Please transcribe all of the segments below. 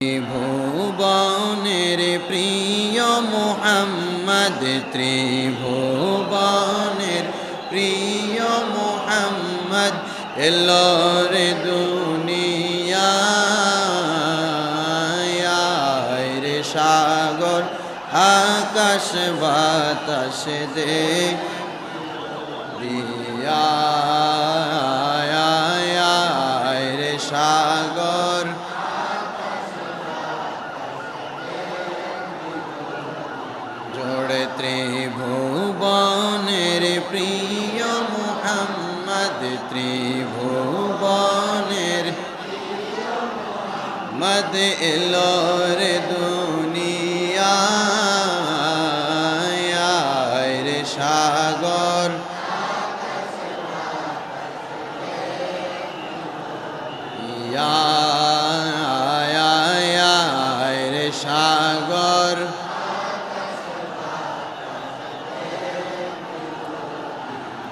ত্রিভুবনের প্রিয় মোহাম্মদ ত্রিভুবনের প্রিয় মোহাম্মদ এলোর রে সাগর আকাশ বাতাস দে রিয়ায় প্রিয় মোহাম্মদ ত্রিভুবনের মদ এলোর দুনিয়ায় সাগর। ইয়া সাগর।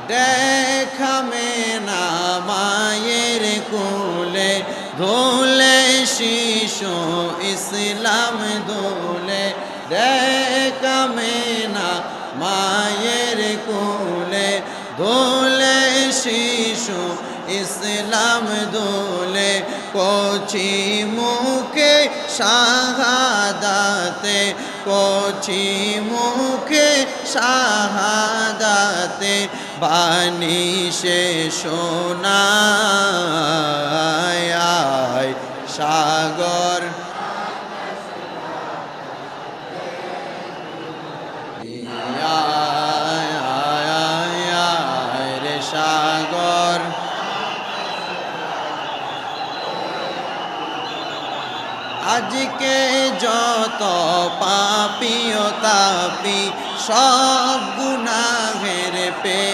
দেখামে না মায়ের কোলে ধোলে শিশু ইসলাম দোলে দেখামে না মায়ের কোলে ধোলে শিশু ইসলাম দোলে কচি মুখে শাহাদাতে কচি মুখে শাহাদাতে বাণী সে সোনায় সাগর। আজকে যত পাপি ও তাপি সব পেল মাফি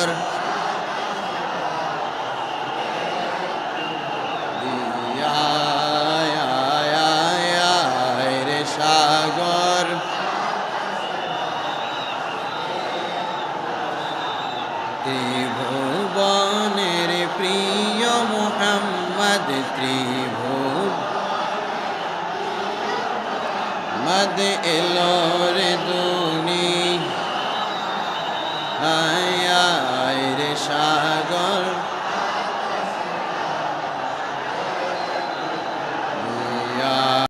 ত্রিভুবনের প্রিয় মোহাম্মদ ত্রিভুব। মদ এলোর দুনি